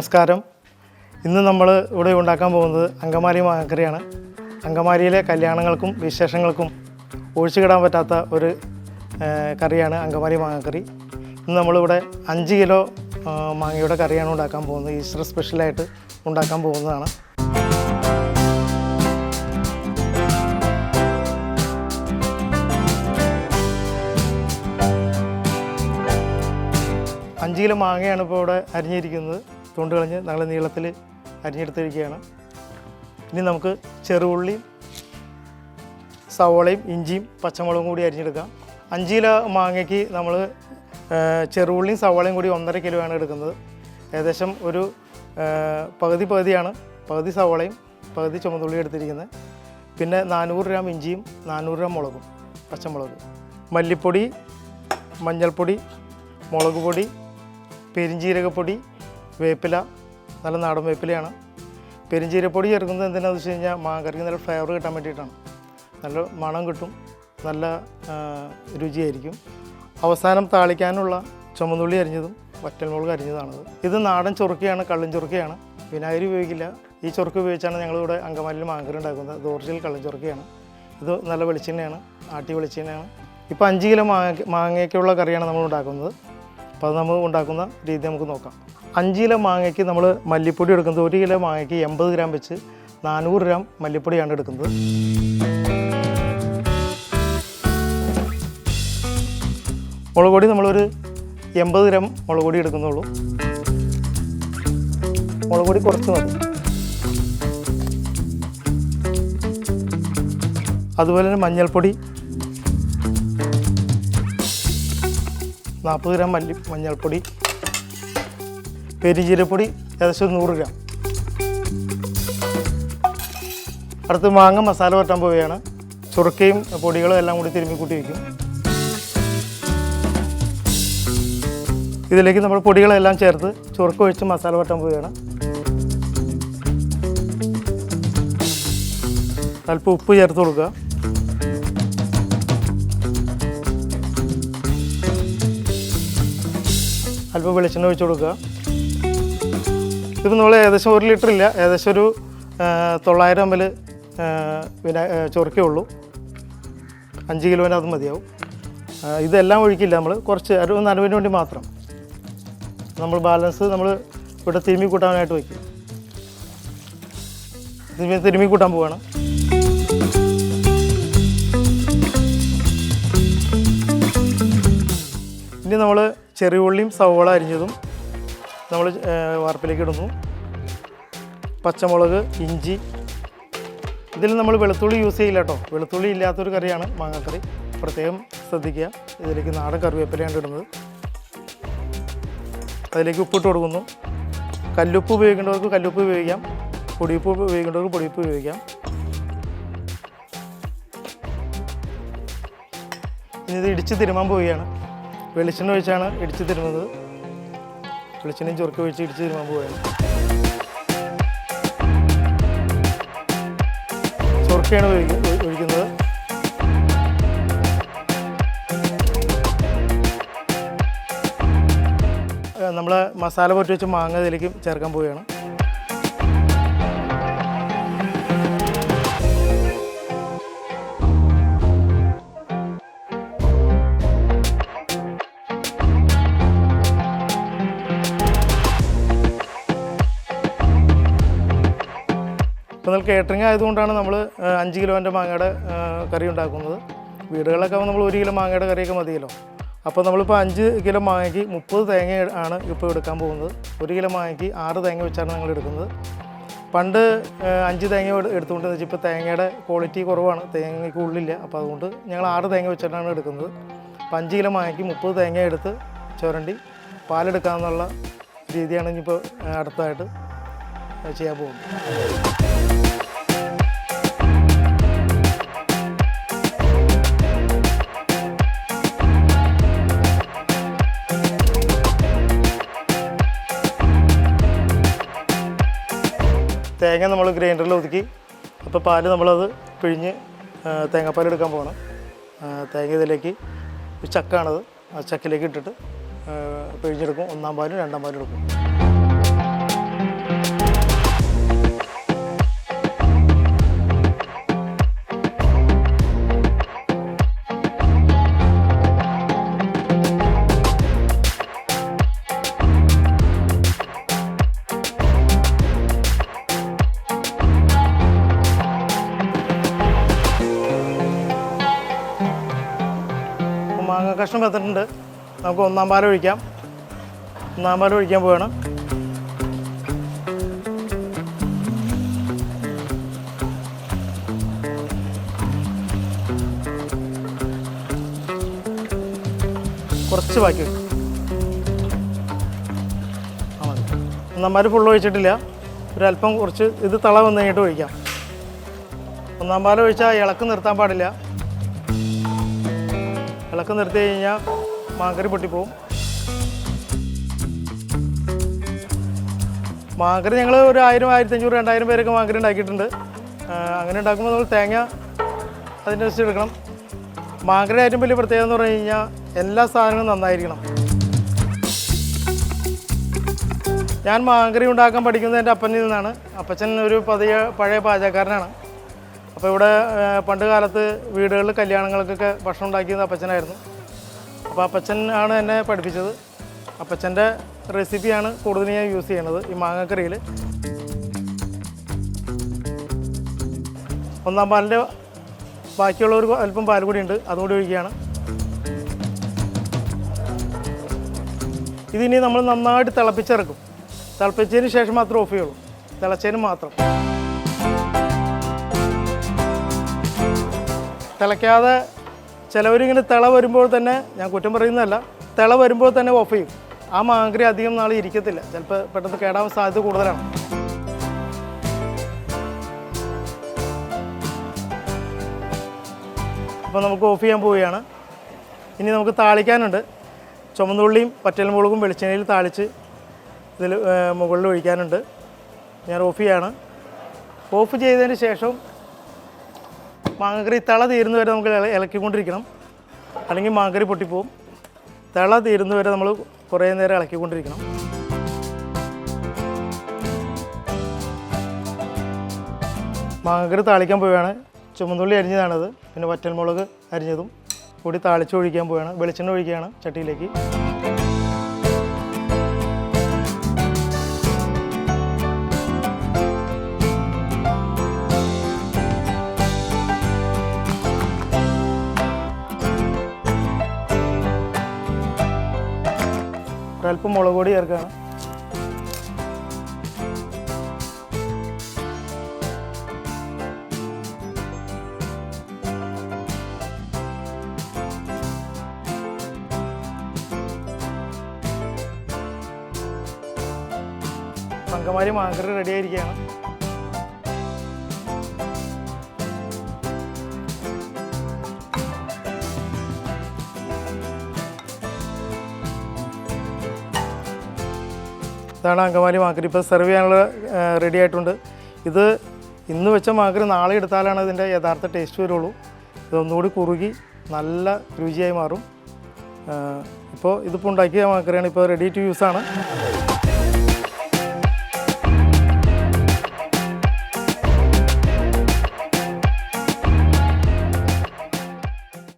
നമസ്കാരം. ഇന്ന് നമ്മൾ ഇവിടെ ഉണ്ടാക്കാൻ പോകുന്നത് അങ്കമാലി മാങ്ങക്കറിയാണ്. അങ്കമാലിയിലെ കല്യാണങ്ങൾക്കും വിശേഷങ്ങൾക്കും ഒഴിച്ചുകിടാൻ പറ്റാത്ത ഒരു കറിയാണ് അങ്കമാലി മാങ്ങക്കറി. ഇന്ന് നമ്മളിവിടെ അഞ്ച് കിലോ മാങ്ങയുടെ കറിയാണ് ഉണ്ടാക്കാൻ പോകുന്നത്. ഈസ്റ്റർ സ്പെഷ്യലായിട്ട് ഉണ്ടാക്കാൻ പോകുന്നതാണ്. അഞ്ച് കിലോ മാങ്ങയാണ് ഇപ്പോൾ ഇവിടെ അരിഞ്ഞിരിക്കുന്നത്. തൊണ്ട് കളഞ്ഞ് നല്ല നീളത്തിൽ അരിഞ്ഞെടുത്തിരിക്കുകയാണ്. ഇനി നമുക്ക് ചെറുള്ളി സവോളയും ഇഞ്ചിയും പച്ചമുളകും കൂടി അരിഞ്ഞെടുക്കാം. അഞ്ച് കിലോ മാങ്ങയ്ക്ക് നമ്മൾ ചെറുള്ളിയും സവോളയും കൂടി ഒന്നര കിലോ ആണ് എടുക്കുന്നത്. ഏകദേശം ഒരു പകുതി പകുതിയാണ്. പകുതി സവോളയും പകുതി ചുമന്നുള്ളി എടുത്തിരിക്കുന്നത്. പിന്നെ നാനൂറ് ഗ്രാം ഇഞ്ചിയും നാനൂറ് ഗ്രാം മുളകും പച്ചമുളക്. മല്ലിപ്പൊടി മഞ്ഞൾപ്പൊടി മുളക് പൊടി പെരിഞ്ജീരകപ്പൊടി വേപ്പില നല്ല നാടൻ വേപ്പിലയാണ്. പെരിഞ്ചീരപ്പൊടി ചേർക്കുന്നത് എന്തിനാണെന്ന് വെച്ച് കഴിഞ്ഞാൽ മാങ്കറിക്ക് നല്ല ഫ്ലേവർ കിട്ടാൻ വേണ്ടിയിട്ടാണ്. നല്ല മണം കിട്ടും നല്ല രുചിയായിരിക്കും. അവസാനം താളിക്കാനുള്ള ചുമന്നുള്ളി അരിഞ്ഞതും വറ്റൽമുളക് അരിഞ്ഞതാണത്. ഇത് നാടൻ ചൊറുക്കയാണ് കള്ളും ചൊറുക്കയാണ്. വിനാഗിരി ഉപയോഗിക്കില്ല. ഈ ചൊറുക്ക് ഉപയോഗിച്ചാണ് ഞങ്ങളിവിടെ അങ്കമാലിയിൽ മാങ്കറി ഉണ്ടാക്കുന്നത്. ദോർജിൽ ഒറിജിനൽ കള്ളും ഇത് നല്ല വെളിച്ചെണ്ണയാണ് ആട്ടി വെളിച്ചെണ്ണയാണ്. ഇപ്പോൾ അഞ്ച് കിലോ മാങ്ങ മാങ്ങയ്ക്കുള്ള കറിയാണ് നമ്മൾ ഉണ്ടാക്കുന്നത്. അപ്പോൾ അത് നമ്മൾ ഉണ്ടാക്കുന്ന രീതി നമുക്ക് നോക്കാം. അഞ്ച് കിലോ മാങ്ങയ്ക്ക് നമ്മൾ മല്ലിപ്പൊടി എടുക്കുന്നത് ഒരു കിലോ മാങ്ങയ്ക്ക് എൺപത് ഗ്രാം വെച്ച് നാനൂറ് ഗ്രാം മല്ലിപ്പൊടിയാണ് എടുക്കുന്നത്. മുളക് പൊടി നമ്മളൊരു എൺപത് ഗ്രാം മുളക് പൊടി എടുക്കുന്നുള്ളൂ. മുളക് പൊടി കുറച്ച് മതി. അതുപോലെ തന്നെ മഞ്ഞൾപ്പൊടി. നാൽപ്പത് ഗ്രാം മല്ലി മഞ്ഞൾപ്പൊടി. പെരിഞ്ചീരപ്പൊടി ഏകദേശം ഒരു നൂറ് ഗ്രാം. അടുത്ത് മാങ്ങ മസാല വരട്ടാൻ പോവുകയാണ്. ചുറുക്കയും പൊടികളും എല്ലാം കൂടി തിരുമ്മി കൂട്ടി വയ്ക്കും. ഇതിലേക്ക് നമ്മൾ പൊടികളെല്ലാം ചേർത്ത് ചുറുക്ക ഒഴിച്ച് മസാല വരട്ടാൻ പോവുകയാണ്. അല്പം ഉപ്പ് ചേർത്ത് കൊടുക്കുക. അല്പം വെളിച്ചെണ്ണ ഒഴിച്ച് കൊടുക്കുക. ഇത് നമ്മൾ ഏകദേശം ഒരു ലിറ്റർ ഇല്ല. ഏകദേശം ഒരു തൊള്ളായിരം എം എൽ വിനാ ഉള്ളൂ. അഞ്ച് കിലോന് അത് മതിയാവും. ഇതെല്ലാം ഒഴിക്കില്ല നമ്മൾ കുറച്ച് ഒരു നനവിന് വേണ്ടി മാത്രം. നമ്മൾ ബാലൻസ് നമ്മൾ ഇവിടെ തിരുമ്മി കൂട്ടാനായിട്ട് വയ്ക്കും. തിരുമ്മി തിരുമ്മി കൂട്ടാൻ പോവാണ്. ഇനി നമ്മൾ ചെറിയ ഉള്ളിയും സവോള അരിഞ്ഞതും നമ്മൾ വാർപ്പിലേക്ക് ഇടുന്നു. പച്ചമുളക് ഇഞ്ചി. ഇതിൽ നമ്മൾ വെളുത്തുള്ളി യൂസ് ചെയ്യില്ല കേട്ടോ വെളുത്തുള്ളി ഇല്ലാത്തൊരു കറിയാണ് മാങ്ങാക്കറി. പ്രത്യേകം ശ്രദ്ധിക്കുക. ഇതിലേക്ക് നാടൻ കറിവേപ്പിലയാണ് ഇടുന്നത്. അതിലേക്ക് ഉപ്പിട്ട് കൊടുക്കുന്നു. കല്ലുപ്പ് ഉപയോഗിക്കേണ്ടവർക്ക് കല്ലുപ്പ് ഉപയോഗിക്കാം. പൊടിയുപ്പ് ഉപയോഗിക്കേണ്ടവർക്ക് പൊടിയുപ്പ് ഉപയോഗിക്കാം. ഇനി ഇത് ഇടിച്ച് തിരുമാൻ പോവുകയാണ്. വെളിച്ചെണ്ണ ഒഴിച്ചാണ് ഇടിച്ച് തിരുമുന്നത് വെളിച്ചെണ്ണയും ചുരുക്കി വെച്ച് ഇടിച്ച് തിരുമാൻ പോയത് ചുരുക്കയാണ് ഒഴിക്ക- ഒഴി- ഒഴിക്കുന്നത് നമ്മൾ മസാല പൊറ്റി വെച്ച് മാങ്ങ ഇതിലേക്ക് ചേർക്കാൻ പോവുകയാണ്. കേറ്ററിംഗ് ആയതുകൊണ്ടാണ് നമ്മൾ അഞ്ച് കിലോന്റെ മാങ്ങയുടെ കറി ഉണ്ടാക്കുന്നത്. വീടുകളിലൊക്കെ നമ്മൾ ഒരു കിലോ മാങ്ങയുടെ കറിയൊക്കെ മതിയല്ലോ. അപ്പോൾ നമ്മളിപ്പോൾ അഞ്ച് കിലോ മാങ്ങയ്ക്ക് മുപ്പത് തേങ്ങ ആണ് ഇപ്പോൾ എടുക്കാൻ പോകുന്നത്. ഒരു കിലോ മാങ്ങയ്ക്ക് ആറ് തേങ്ങ വെച്ചാണ് ഞങ്ങൾ എടുക്കുന്നത്. പണ്ട് അഞ്ച് തേങ്ങ എടുത്തുകൊണ്ടെന്ന് വെച്ചാൽ ഇപ്പോൾ തേങ്ങയുടെ ക്വാളിറ്റി കുറവാണ്. തേങ്ങയ്ക്ക് ഉള്ളില്ല. അപ്പോൾ അതുകൊണ്ട് ഞങ്ങൾ ആറ് തേങ്ങ വെച്ചിട്ടാണ് എടുക്കുന്നത്. അപ്പോൾ അഞ്ച് കിലോ മാങ്ങയ്ക്ക് മുപ്പത് തേങ്ങ എടുത്ത് ചുരണ്ടി പാലെടുക്കാമെന്നുള്ള രീതിയാണ് ഇനിയിപ്പോൾ അടുത്തതായിട്ട് ചെയ്യാൻ പോകുന്നത്. തേങ്ങ നമ്മൾ ഗ്രൈൻഡറിൽ ഒതുക്കി അപ്പോൾ പാൽ നമ്മളത് പിഴിഞ്ഞ് തേങ്ങാപ്പാൽ എടുക്കാൻ പോകണം. തേങ്ങ ഇതിലേക്ക് ചക്കാണത്. ആ ചക്കിലേക്ക് ഇട്ടിട്ട് പിഴിഞ്ഞെടുക്കും. ഒന്നാം പാലും രണ്ടാം പാലും എടുക്കും. കഷ്ണം വെത്തിട്ടുണ്ട് നമുക്ക് ഒന്നാം പാലം ഒഴിക്കാം. ഒന്നാം പാലം ഒഴിക്കാൻ പോവാണ്. കുറച്ച് ബാക്കി ഒന്നാം പാൽ ഫുള്ള് ഒഴിച്ചിട്ടില്ല. ഒരല്പം കുറച്ച് ഇത് തള വന്നു കഴിഞ്ഞിട്ട് ഒഴിക്കാം. ഒന്നാം പാൽ ഒഴിച്ചാൽ ഇളക്ക് നിർത്താൻ പാടില്ല. ഇളക്ക് നിർത്തി കഴിഞ്ഞാൽ മാങ്കറി പൊട്ടിപ്പോവും. മാങ്കറി ഞങ്ങൾ ഒരു ആയിരം ആയിരത്തി അഞ്ഞൂറ് രണ്ടായിരം പേരൊക്കെ മാങ്കറി ഉണ്ടാക്കിയിട്ടുണ്ട്. അങ്ങനെ ഉണ്ടാക്കുമ്പോൾ നമ്മൾ തേങ്ങ അതിന്റെ വെച്ച് എടുക്കണം. മാങ്കറി ഏറ്റവും വലിയ പ്രത്യേകത എന്ന് പറഞ്ഞു കഴിഞ്ഞാൽ എല്ലാ സാധനങ്ങളും നന്നായിരിക്കണം. ഞാൻ മാങ്കറി ഉണ്ടാക്കാൻ പഠിക്കുന്നത് എന്റെ അപ്പനിൽ നിന്നാണ്. അപ്പച്ചൻ ഒരു പതിയ പഴയ പാചകക്കാരനാണ്. അപ്പോൾ ഇവിടെ പണ്ട് കാലത്ത് വീടുകളിൽ കല്യാണങ്ങൾക്കൊക്കെ ഭക്ഷണം ഉണ്ടാക്കിയത് അപ്പച്ചനായിരുന്നു. അപ്പോൾ അപ്പച്ചൻ ആണ് എന്നെ പഠിപ്പിച്ചത്. അപ്പച്ചന്റെ റെസിപ്പിയാണ് കൂടുതൽ ഞാൻ യൂസ് ചെയ്യുന്നത് ഈ മാങ്ങക്കറിയിൽ ഒന്നാം പാലിന്റെ ബാക്കിയുള്ളവർ അല്പം പാൽ കൂടി ഉണ്ട് അതുകൂടി ഒഴിക്കുകയാണ്. ഇതിനി നമ്മൾ നന്നായിട്ട് തിളപ്പിച്ചിറക്കും. തിളപ്പിച്ചതിന് ശേഷം മാത്രം ഓഫ് ചെയ്യുള്ളൂ. തിളച്ചതിന് മാത്രം. തിളയ്ക്കാതെ ചിലവരിങ്ങനെ തിള വരുമ്പോൾ തന്നെ ഞാൻ കുറ്റം പറയുന്നതല്ല തിള വരുമ്പോൾ തന്നെ ഓഫ് ചെയ്യും. ആ മാങ്കരി അധികം നാൾ ഇരിക്കത്തില്ല. ചിലപ്പോൾ പെട്ടെന്ന് കേടാവാൻ സാധ്യത കൂടുതലാണ്. അപ്പോൾ നമുക്ക് ഓഫ് ചെയ്യാൻ പോവുകയാണ്. ഇനി നമുക്ക് താളിക്കാനുണ്ട്. ചുമന്നുള്ളിയും പറ്റൽമുളകും വെളിച്ചെണ്ണയിൽ താളിച്ച് ഇതിൽ മുകളിൽ ഒഴിക്കാനുണ്ട്. ഞാൻ ഓഫ് ചെയ്യാണ്. ഓഫ് ചെയ്തതിന് ശേഷം മാങ്ങക്കറി തള തീരുന്ന വരെ നമുക്ക് ഇള- ഇളക്കിക്കൊണ്ടിരിക്കണം. അല്ലെങ്കിൽ മാങ്ങക്കറി പൊട്ടിപ്പോവും. തള തീരുന്ന വരെ നമ്മൾ കുറേ നേരം ഇളക്കിക്കൊണ്ടിരിക്കണം. മാങ്ങക്കറി താളിക്കാൻ പോവുകയാണ്. ചുമന്നുള്ളി അരിഞ്ഞതാണത്. പിന്നെ വറ്റൽമുളക് അരിഞ്ഞതും. കൂടി താളിച്ച് ഒഴിക്കാൻ പോവുകയാണ്. വെളിച്ചെണ്ണ ഒഴിക്കുകയാണ് ചട്ടിയിലേക്ക്. ഒരല്പം മുളക് പൊടി ചേർക്കുകയാണ് പങ്കമാരി മാങ്കറി റെഡി ആയിരിക്കുകയാണ്. ഇതാണ് അങ്കമാലി മാക്കരി ഇപ്പോൾ സെർവ് ചെയ്യാനുള്ള റെഡി ആയിട്ടുണ്ട്. ഇത് ഇന്ന് വെച്ച മാക്കരി നാളെ എടുത്താലാണ് ഇതിന്റെ യഥാർത്ഥ ടേസ്റ്റ് വരുള്ളൂ. ഇതൊന്നുകൂടി കുറുകി നല്ല രുചിയായി മാറും. ഇപ്പോൾ ഇതിപ്പോൾ ഉണ്ടാക്കിയ മാക്കറിയാണ് ഇപ്പോൾ റെഡി ടു യൂസ് ആണ്.